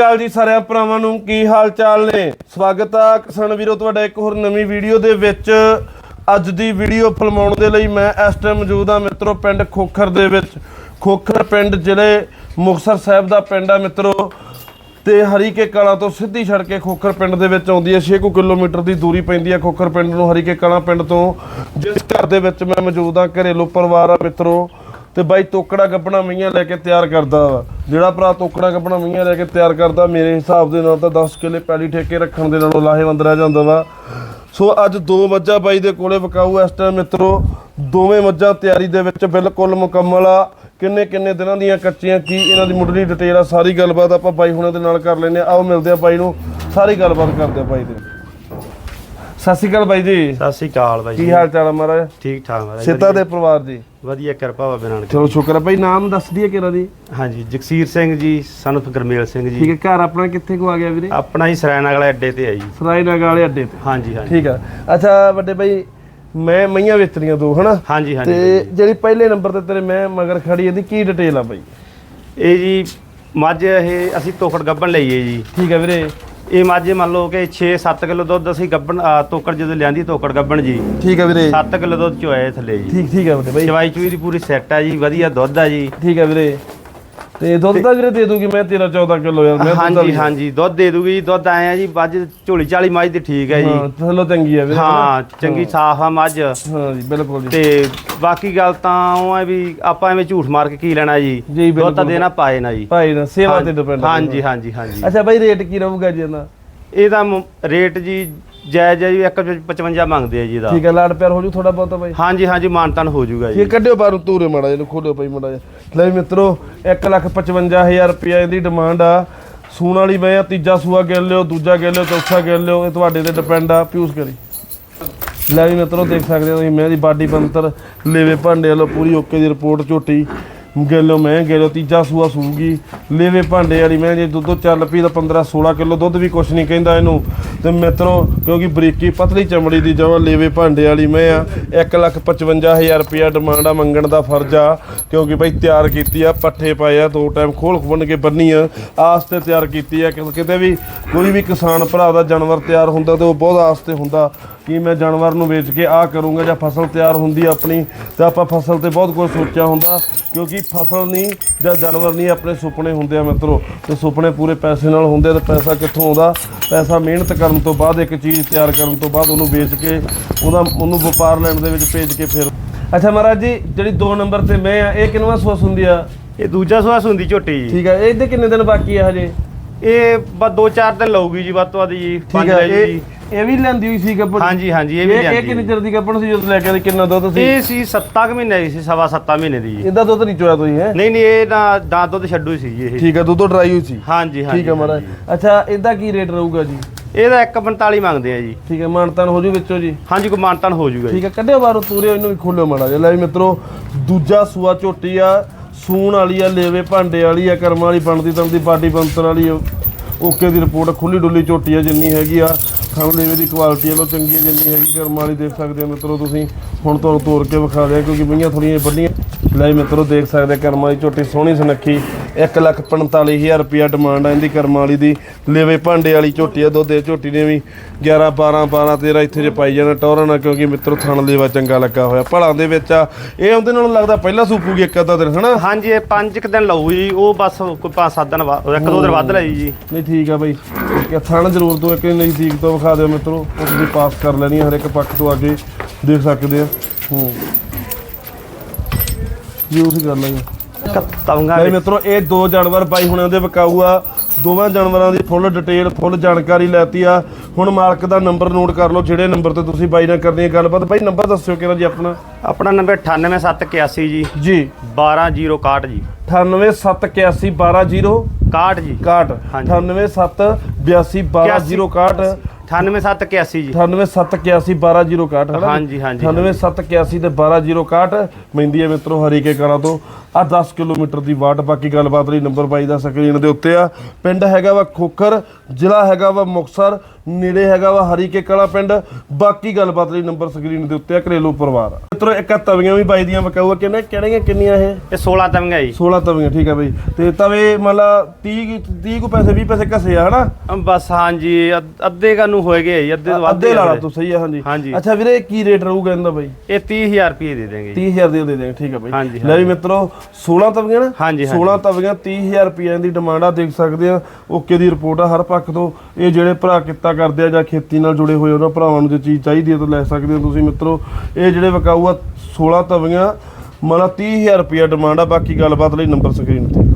ਕਾਲ ਜੀ ਸਾਰਿਆਂ ਭਰਾਵਾਂ ਨੂੰ ਕੀ ਹਾਲ ਚਾਲ ਨੇ? ਸਵਾਗਤ ਆ ਕਿਸਾਨ ਵੀਰੋ, ਤੁਹਾਡਾ ਇੱਕ ਹੋਰ ਨਵੀਂ ਵੀਡੀਓ ਦੇ ਵਿੱਚ। ਅੱਜ ਦੀ ਵੀਡੀਓ ਫਿਲਮਾਉਣ ਦੇ ਲਈ ਮੈਂ ਇਸ ਟਾਈਮ ਮੌਜੂਦ ਆ ਮਿੱਤਰੋ, ਪਿੰਡ ਖੋਖਰ ਦੇ ਵਿੱਚ। ਖੋਖਰ ਪਿੰਡ ਜ਼ਿਲ੍ਹੇ ਮੁਕਤਸਰ ਸਾਹਿਬ ਦਾ ਪਿੰਡ ਆ ਮਿੱਤਰੋ। ਤੇ ਹਰੀਕੇ ਕਲਾਂ ਤੋਂ ਸਿੱਧੀ ਸੜਕ ਕੇ ਖੋਖਰ ਪਿੰਡ ਦੇ ਵਿੱਚ ਆਉਂਦੀ ਹੈ। 6 ਕਿਲੋਮੀਟਰ ਦੀ ਦੂਰੀ ਪੈਂਦੀ ਹੈ ਖੋਖਰ ਪਿੰਡ ਨੂੰ, ਹਰੀਕੇ ਕਲਾਂ ਪਿੰਡ ਤੋਂ। ਜਿਸ ਘਰ ਦੇ ਵਿੱਚ ਮੈਂ ਮੌਜੂਦ ਆ ਘਰੇਲੂ ਪਰਿਵਾਰ ਆ ਮਿੱਤਰੋ। ਤੇ ਬਾਈ ਤੋਕੜਾ ਗੱਬਣਾ ਮਈਆਂ ਲੈ ਕੇ ਤਿਆਰ ਕਰਦਾ ਵਾ। ਜਿਹੜਾ ਭਰਾ ਤੋਕੜਾ ਗੱਬਣਾ ਮਈਆਂ ਲੈ ਕੇ ਤਿਆਰ ਕਰਦਾ, ਮੇਰੇ ਹਿਸਾਬ ਦੇ ਨਾਲ ਤਾਂ 10 ਕਿੱਲੇ ਪੈਲੀ ਠੇਕੇ ਰੱਖਣ ਦੇ ਨਾਲੋਂ ਲਾਹੇਵੰਦ ਰਹਿ ਜਾਂਦਾ ਵਾ। ਸੋ ਅੱਜ ਦੋ ਮੱਝਾਂ ਬਾਈ ਦੇ ਕੋਲੇ ਵਿਕਾਊ ਇਸ ਟਾਈਮ ਮਿੱਤਰੋ। ਦੋਵੇਂ ਮੱਝਾਂ ਤਿਆਰੀ ਦੇ ਵਿੱਚ ਬਿਲਕੁਲ ਮੁਕੰਮਲ ਆ। ਕਿੰਨੇ ਕਿੰਨੇ ਦਿਨਾਂ ਦੀਆਂ ਕੱਚੀਆਂ ਕੀ ਇਹਨਾਂ ਦੀ ਮੁੱਢਲੀ ਡਿਟੇਲ ਆ, ਸਾਰੀ ਗੱਲਬਾਤ ਆਪਾਂ ਬਾਈ ਹੁਣਾਂ ਦੇ ਨਾਲ ਕਰ ਲੈਨੇ ਆ ਆਓ ਮਿਲਦੇ ਆ ਬਾਈ ਨੂੰ। ਸਾਰੀ ਗੱਲਬਾਤ ਕਰਦੇ ਆ ਬਾਈ ਦੇ ਸਤਿ ਸ਼੍ਰੀ ਅਕਾਲ ਬਾਈ ਜੀ। ਸਤਿ ਸ੍ਰੀ ਅਕਾਲ ਬਾਈ ਕੀ ਜੀ। ਹਾਲ ਚਾਲ ਆ ਮਹਾਰਾਜ? ਠੀਕ ਠਾਕ ਬਾਈ ਸਿੱਧਾ ਦੇ ਪਰਿਵਾਰ ਜੀ ਵਧੀਆ ਕਿਰਪਾ ਬਾਬੇ ਨਾਨਕ ਚਲੋ ਸ਼ੁਕਰ ਹੈ ਬਾਈ ਨਾਮ ਦੱਸ ਦਈਏ ਕਿਹੜਾ ਦੀ ਹਾਂਜੀ ਜਗਸੀਰ ਸਿੰਘ ਜੀ ਸਨਫ ਗਰਮੇਲ ਸਿੰਘ ਠੀਕ ਜੀ ਹੈ ਘਰ ਆਪਣਾ ਕਿੱਥੇ ਕੋ ਆ ਗਿਆ ਵੀਰੇ? ਆਪਣਾ ਹੀ ਸਰੈਣਾ ਵਾਲੇ ਅੱਡੇ ਤੇ ਆ ਜੀ। ਵਾਲੇ ਅੱਡੇ ਤੇ। ਹਾਂਜੀ ਹਾਂਜੀ। ਠੀਕ ਆ। ਅੱਛਾ ਵੱਡੇ ਬਾਈ ਮੈਂ ਮਈਆਂ ਵੇਚਣੀਆਂ ਦੋ ਹਨਾ? ਹਾਂਜੀ ਹਾਂਜੀ ਤੇ ਜਿਹੜੀ ਪਹਿਲੇ ਨੰਬਰ ਤੇ ਤੇਰੇ ਮੈਂ ਮਗਰ ਖੜੀ ਇਹਦੀ ਕੀ ਡਿਟੇਲ ਆ ਬਾਈ? ਇਹ ਜੀ ਮੱਝ ਇਹ ਅਸੀਂ ਤੋਕੜ ਗੱਬਣ ਲਈਏ ਜੀ। ਠੀਕ ਹੈ ਵੀਰੇ। ਇਹ ਮੱਝ ਮੰਨ ਲਓ ਕਿ 6-7 ਕਿਲੋ ਦੁੱਧ ਅਸੀਂ ਗੱਬਣ ਤੋਕੜ ਜਦੋਂ ਲਿਆਂਦੀ ਤੋਕੜ ਗੱਬਣ ਜੀ। ਠੀਕ ਹੈ ਵੀਰੇ। 7 ਕਿਲੋ ਦੁੱਧ ਚੋਇਆ ਥੱਲੇ ਜੀ। ਠੀਕ ਠੀਕ ਹੈ ਵੱਡੇ ਬਾਈ। ਚਵਾਈ ਚੂਈ ਦੀ ਪੂਰੀ ਸੈੱਟ ਆ ਜੀ ਵਧੀਆ ਦੁੱਧ ਆ ਜੀ। ਠੀਕ ਹੈ ਵੀਰੇ। ਤੇ ਦੁੱਧ ਦਾ ਵੀਰੇ ਦੇ ਦੂਗੀ ਮੈਂ 13 14 ਕਿਲੋ ਯਾਰ ਮੈਂ ਦੁੱਧ ਹਾਂਜੀ ਹਾਂਜੀ ਦੁੱਧ ਦੇ ਦੂਗੀ ਜੀ ਦੁੱਧ ਆਏ ਆ ਜੀ ਮੱਝ ਝੋਲੀ ਚਾਲੀ ਮੱਝ ਦੀ ਠੀਕ ਹੈ ਜੀ। ਹਾਂ ਚਲੋ ਚੰਗੀ ਹੈ ਵੀਰੇ ਹਾਂ ਚੰਗੀ ਸਾਫ਼ ਆ ਮੱਝ। ਹਾਂ ਜੀ ਬਿਲਕੁਲ ਜੀ। ਤੇ ਬਾਕੀ ਗੱਲ ਤਾਂ ਉਹ ਹੈ ਵੀ ਆਪਾਂ ਐਵੇਂ ਝੂਠ ਮਾਰ ਕੇ ਕੀ ਲੈਣਾ ਜੀ। ਦੁੱਧ ਤਾਂ ਦੇਣਾ ਪਾਏ ਨਾ ਜੀ। ਭਾਈ ਨਾ ਸੇਵਾ ਤੇ ਡਿਪੈਂਡ ਹਾਂਜੀ ਹਾਂਜੀ ਹਾਂਜੀ। ਅੱਛਾ ਬਾਈ ਰੇਟ ਕੀ ਰਹੂਗਾ ਜੀ ਇਹਦਾ? ਇਹਦਾ ਰੇਟ ਜੀ ਜਾਇਜ਼ ਹੈ ਜੀ 155 ਮੰਗਦੇ ਆ ਜੀ ਇਹਦਾ। ਠੀਕ ਹੈ ਲਾੜ ਪਿਆਰ ਹੋ ਜੂ ਥੋੜਾ ਬਹੁਤਾ ਬਾਈ? ਹਾਂਜੀ ਹਾਂਜੀ ਮਾਨਤਨ ਹੋ ਜਾਊਗਾ ਜੀ। ਇਹ ਕੱਢਿਓ ਬਾਹਰੋਂ ਤੂਰੇ ਮਾੜਾ ਇਹਨੂੰ ਖੋਲਿਓ ਭਾਈ ਮਾੜਾ ਜਿਹਾ। ਲੈ ਮਿੱਤਰੋ 155000 ਰੁਪਇਆ ਇਹਦੀ ਡਿਮਾਂਡ ਆ। ਸੂਣ ਵਾਲੀ ਮੈਂ ਆ ਤੀਜਾ ਸੂਆ ਗਿਣ ਲਿਓ ਦੂਜਾ ਗਿਣ ਲਿਓ ਚੌਥਾ ਗਿਣ ਲਿਓ ਇਹ ਤੁਹਾਡੇ ਤੇ ਡਿਪੈਂਡ ਆ ਪਿਊਸ ਕਰੀ। ਲੈ ਵੀ ਮਿੱਤਰੋ ਦੇਖ ਸਕਦੇ ਹੋ ਤੁਸੀਂ ਮੈਂ ਦੀ ਬਾਡੀ ਬੰਤਰ ਲੇਵੇ ਭਾਂਡੇ ਵੱਲੋਂ ਪੂਰੀ ਓਕੇ ਦੀ ਰਿਪੋਰਟ ਝੋਟੀ। ਗਿਣ ਲਿਓ, ਮੈਂ ਗਿਣ ਲਿਓ, ਤੀਜਾ ਸੂਆ ਸੂਗੀ। ਲੇਵੇ ਭਾਂਡੇ ਵਾਲੀ, ਮੈਂ ਜੇ ਦੁੱਧ ਚੱਲ ਪਈ ਤਾਂ 15 16 ਕਿਲੋ ਦੁੱਧ ਵੀ ਕੁਛ ਨਹੀਂ ਕਹਿੰਦਾ ਇਹਨੂੰ। ਤੇ ਮਿੱਤਰੋ, ਕਿਉਂਕਿ ਬਰੀਕੀ ਪਤਲੀ ਚਮੜੀ ਦੀ ਜਵਾ ਲੇਵੇ ਭਾਂਡੇ ਵਾਲੀ ਮੈਂ ਆ 155000 ਰੁਪਇਆ ਡਿਮਾਂਡ ਆ ਮੰਗਣ ਦਾ ਫਰਜ਼ ਆ। ਕਿਉਂਕਿ ਭਾਈ ਤਿਆਰ ਕੀਤੀ ਆ, ਪੱਠੇ ਪਾਏ ਆ, ਦੋ ਟਾਈਮ ਖੋਲ ਖੁੰਨ ਕੇ ਬੰਨੀ ਆ, ਆਸ ਤੇ ਤਿਆਰ ਕੀਤੀ ਆ। ਕਿਤੇ ਵੀ ਕੋਈ ਵੀ ਕਿਸਾਨ ਭਰਾ ਦਾ ਜਾਨਵਰ ਤਿਆਰ ਹੁੰਦਾ ਤੇ ਉਹ ਬਹੁਤ ਆਸ ਤੇ ਹੁੰਦਾ। ਕਿ ਮੈਂ ਜਾਨਵਰ ਨੂੰ ਵੇਚ ਕੇ ਆ ਕਰੂੰਗਾ ਜਾਂ ਫਸਲ ਤਿਆਰ ਹੁੰਦੀ ਆਪਣੀ ਤਾਂ ਆਪਾਂ ਫਸਲ ਤੇ ਬਹੁਤ ਕੁਝ ਸੋਚਿਆ ਹੁੰਦਾ ਕਿਉਂਕਿ ਫਸਲ ਨਹੀਂ ਜਾਂ ਜਾਨਵਰ ਨਹੀਂ ਆਪਣੇ ਸੁਪਨੇ ਹੁੰਦੇ ਆ ਮਿੱਤਰੋ। ਤੇ ਸੁਪਨੇ ਪੂਰੇ ਪੈਸੇ ਨਾਲ ਹੁੰਦੇ ਆ ਤੇ ਪੈਸਾ ਕਿੱਥੋਂ ਆਉਂਦਾ? ਪੈਸਾ ਮਿਹਨਤ ਕਰਨ ਤੋਂ ਬਾਅਦ ਇੱਕ ਚੀਜ਼ ਤਿਆਰ ਕਰਨ ਤੋਂ ਬਾਅਦ ਉਹਨੂੰ ਵੇਚ ਕੇ ਉਹਦਾ ਉਹਨੂੰ ਵਪਾਰ ਲੈਣ ਦੇ ਵਿੱਚ ਭੇਜ ਕੇ ਫਿਰ। ਅੱਛਾ ਮਹਾਰਾਜ ਜੀ ਜਿਹੜੀ 2 ਨੰਬਰ ਤੇ ਮੈਂ ਆ ਇਹ ਕਿੰਨਵਾਂ ਸੂਸ ਹੁੰਦੀ ਆ? ਇਹ ਦੂਜਾ ਸੁਆਸ ਹੁੰਦੀ ਝੋਟੀ ਜੀ। ਠੀਕ ਆ ਇਹਦੇ ਕਿੰਨੇ ਦਿਨ ਬਾਕੀ ਆ ਹਜੇ? ਇਹ ਬਸ 2-4 ਦਿਨ ਲਊਗੀ ਜੀ ਵੱਧ ਤੋਂ ਵੱਧ ਜੀ ਠੀਕ ਪੰਜ ਆ ਲੈ ਇਹ ਜੀ ਇਹ ਵੀ ਲੈਂਦੀ ਹੋਈ ਸੀ ਗੱਬੜ ਹਾਂਜੀ ਹਾਂਜੀ ਇਹ ਵੀ ਇਹ ਇਹ ਕਿੰਨੇ। ਚਿਰ ਦੀ ਗੱਬੜ ਸੀ ਜਦੋਂ ਲੈ ਕੇ ਆਏ? ਕਿੰਨਾ ਦੁੱਧ ਸੀ? ਇਹ ਸੀ 7 ਮਹੀਨੇ ਦੀ ਸੀ ਸਵਾ 7 ਮਹੀਨੇ ਦੀ ਜੀ। ਇਹਦਾ ਦੁੱਧ ਨਹੀਂ ਚੋਇਆ ਤੁਸੀਂ ਹੈ? ਨਹੀਂ ਨਹੀਂ ਇਹ ਨਾ ਦਾਂਤ ਦੁੱਧ ਛੱਡੂ ਹੀ ਸੀ ਜੀ ਇਹ। ਠੀਕ ਆ ਦੁੱਧ ਡਰਾਈ ਹੋਈ ਸੀ। ਹਾਂਜੀ ਹਾਂਜੀ ਠੀਕ ਹੈ ਮਹਾਰਾਜ। ਅੱਛਾ ਇਹਦਾ ਕੀ ਰੇਟ ਰਹੂਗਾ ਜੀ? ਇਹਦਾ 145 ਮੰਗਦੇ ਆ ਜੀ। ਠੀਕ ਹੈ ਮਾਨਤਾਨ ਹੋ ਜੂ ਵਿੱਚੋਂ ਜੀ? ਹਾਂਜੀ ਕੋਈ ਮਾਨਤਨ ਹੋ ਜਾਊਗਾ ਜੀ। ਠੀਕ ਹੈ ਕੱਢਿਓ ਬਾਹਰੋਂ ਤੂਰਿਓ ਇਹਨੂੰ ਵੀ ਖੋਲਿਓ ਮਾੜਾ ਜਿਹਾ ਲੈ ਵੀ ਮਿੱਤਰੋ ਦੂਜਾ ਸੂਆ ਝੋਟੀ ਆ ਸੂਣ ਵਾਲੀ ਆ ਲੇਵੇ ਭਾਂਡੇ ਵਾਲੀ ਆ ਕਰਮ ਵਾਲੀ ਬਣਦੀ ਤੰਦੀ ਬਾਡੀ ਬੰਤਰ ਵਾਲੀ ਆ। ਓਕੇ ਦੀ ਰਿਪੋਰਟ ਖੁੱਲੀ ਡੁੱਲੀ ਝੋਟੀ ਆ ਜਿੰਨੀ ਹੈਗੀ ਆ। ਖਾਣ ਲੇਵੇ ਦੀ ਕੁਆਲਿਟੀ ਵੱਲੋਂ ਚੰਗੀ ਜਿੰਨੀ ਹੈਗੀ ਕਰਮ ਵਾਲੀ ਦੇਖ ਸਕਦੇ ਹੋ ਮਿੱਤਰੋ ਤੁਸੀਂ। ਹੁਣ ਤੁਹਾਨੂੰ ਤੋੜ ਕੇ ਵਿਖਾ ਦਿਆ ਕਿਉਂਕਿ ਬਈਆਂ ਥੋੜੀਆਂ ਵੱਡੀਆਂ। ਲੈ ਮਿੱਤਰੋ ਦੇਖ ਸਕਦੇ ਕਰਮ ਵਾਲੀ ਝੋਟੀ ਸੋਹਣੀ ਸੁਨੱਖੀ 145000 ਰੁਪਿਆ ਡਿਮਾਂਡ ਆ ਇਹਦੀ ਕਰਮ ਵਾਲੀ ਦੀ। ਲੇਵੇ ਭਾਂਡੇ ਵਾਲੀ ਝੋਟੀ ਆ ਦੁੱਧ ਦੇ ਝੋਟੀ ਨੇ ਵੀ 11 12 12 13 ਇੱਥੇ ਜੇ ਪਾਈ ਜਾਣਾ ਟੌਰਾਂ ਨਾਲ ਕਿਉਂਕਿ ਮਿੱਤਰੋ ਥਣ ਲੇਵਾ ਚੰਗਾ ਲੱਗਾ ਹੋਇਆ। ਭਲਾਂ ਦੇ ਵਿੱਚ ਆ ਇਹ ਆਉਂਦੇ ਨਾਲੋਂ ਲੱਗਦਾ ਪਹਿਲਾਂ ਸੂਪੂਗੀ ਇੱਕ ਅੱਧਾ ਦਿਨ ਹਨਾ? ਹਾਂਜੀ ਇਹ ਪੰਜ ਕੁ ਦਿਨ ਲਊ ਜੀ ਉਹ ਬਸ ਕੋਈ ਪੰਜ ਸੱਤ ਦਿਨ ਬਾਅਦ ਇੱਕ ਦੋ ਦਿਨ ਵੱਧ ਲਈ ਜੀ। ਨਹੀਂ ਠੀਕ ਆ ਬਈ। ਠੀਕ ਹੈ ਥਣ ਜ਼ਰੂਰ ਤੋਂ ਇੱਕ ਨਜ਼ਦੀਕ ਤੋਂ ਵਿਖਾ ਦਿਓ ਮਿੱਤਰੋ। ਉਹ ਤੁਸੀਂ ਪਾਸ ਕਰ ਲੈਣੀ ਹਰ ਇੱਕ ਪੱਖ ਤੋਂ ਅੱਗੇ ਦੇਖ ਸਕਦੇ ਆ। ਹੂੰ। ਯੂਜ਼ ਕਰ ਲਾਂਗੇ ਤਵੰਗਾ ਇਹ ਮਿੱਤਰੋ ਇਹ ਦੋ ਜਾਨਵਰ ਬਾਈ ਹੁਣਾਂ ਦੇ ਵਿਕਾਊ ਆ। ਦੋਵਾਂ ਜਾਨਵਰਾਂ ਦੀ ਫੁੱਲ ਡਿਟੇਲ ਫੁੱਲ ਜਾਣਕਾਰੀ ਲੈਤੀ ਆ। ਹੁਣ ਮਾਲਕ ਦਾ ਨੰਬਰ ਨੋਟ ਕਰ ਲਓ ਜਿਹੜੇ ਨੰਬਰ ਤੇ ਤੁਸੀਂ ਬਾਈ ਨਾਲ ਕਰਨੀ ਹੈ ਗੱਲਬਾਤ। ਬਾਈ ਨੰਬਰ ਦੱਸਿਓ ਕਿਹੜਾ ਜੀ ਆਪਣਾ? ਆਪਣਾ ਨੰਬਰ 98781 ਜੀ। ਜੀ। 12061 ਜੀ। 98781 12061 ਜੀ। ਕਾਟ ਜੀ 98781 821206 98781 ਜੀ। ਮਹਿੰਦੀ ਹੈ ਮਿੱਤਰੋ ਹਰੀਕੇ ਕਰਾਂ ਤੋਂ। ਆ 10 ਕਿਲੋਮੀਟਰ ਦੀ ਵਾਟ ਬਾਕੀ ਗੱਲਬਾਤ ਲਈ ਨੰਬਰ ਪਿੰਡ ਹੈਗਾ ਵਾ ਖੋਖਰ ਜ਼ਿਲ੍ਹਾ ਹੈਗਾ ਵਾ ਮੁਕਸਰ ਨੇੜੇ ਹੈਗਾ ਵਾ ਹਰੀਕੇ ਕਲਾਂ ਪਿੰਡ। ਬਾਕੀ ਗੱਲਬਾਤ ਲਈ ਨੰਬਰ ਸਕਰੀਨ ਦੇ ਉੱਤੇ ਆ ਘਰੇਲੂ ਪਰਿਵਾਰ। ਮਿੱਤਰੋ ਇੱਕ ਤਵੀਆਂ ਵੀ ਬਾਈ ਦੀਆਂ ਵਿਕਾਊ ਆ। ਕਿੰਨੇ ਕਿਹੜੀਆਂ ਕਿੰਨੀਆਂ ਇਹ? ਇਹ 16 ਤਵੀਆਂ ਜੀ। 16 ਤਵੀਆਂ ਠੀਕ ਆ ਬਈ। ਤੇ ਤਵੇ ਮਤਲਬ 30 30 ਕੋ ਪੈਸੇ 20 ਪੈਸੇ ਘਸੇ ਆ ਹਨਾ? ਬਸ ਹਾਂਜੀ। ਅੱਧ- ਕਾ ਨੂੰ ਹੋਏ ਗਏ ਜੀ ਅੱਧੇ ਤੋਂ ਅੱਧੇ ਲਾ ਲਾ। ਤੂੰ ਸਹੀ ਆ ਹਾਂਜੀ। ਹਾਂਜੀ। ਅੱਛਾ ਵੀਰੇ ਕੀ ਰੇਟ ਰਹੂਗਾ ਇਹਦਾ ਬਾਈ? ਇਹ 30000 ਰੁਪਏ ਦੇ ਦੇਣਗੇ ਜੀ। 30000 ਦੇ ਦੇ ਦੇ ਠੀਕ ਆ ਬਾਈ। ਲੈ ਵੀ ਮਿੱਤਰੋ 16 ਤਵੀਆਂ ਨਾ? ਹਾਂਜੀ, 16 ਤਵੀਆਂ 30000 ਰੁਪਏ ਦੀ ਡਿਮਾਂਡ ਆ ਦੇਖ ਸਕਦੇ ਆ। ਓਕੇ ਦੀ ਰਿਪੋਰਟ ਆ ਹਰ ਪੱਖ ਤੋਂ। ਇਹ ਜਿਹੜੇ ਭਰਾ ਕਿੱਤਾ ਕਰਦੇ ਆ ਜਾਂ ਖੇਤੀ ਨਾਲ ਜੁੜੇ ਹੋਏ ਉਹਨਾਂ ਭਰਾਵਾਂ ਨੂੰ ਜੇ ਚੀਜ਼ ਚਾਹੀਦੀ ਹੈ ਤਾਂ ਲੈ ਸਕਦੇ ਹੋ ਤੁਸੀਂ ਮਿੱਤਰੋ। ਇਹ ਜਿਹੜੇ ਵਿਕਾਊ ਆ 16 ਤਵੀਆਂ ਮਤਲਬ 30000 ਰੁਪਏ ਡਿਮਾਂਡ ਆ, ਬਾਕੀ ਗੱਲਬਾਤ ਲਈ ਨੰਬਰ ਸਕਰੀਨ ਤੇ।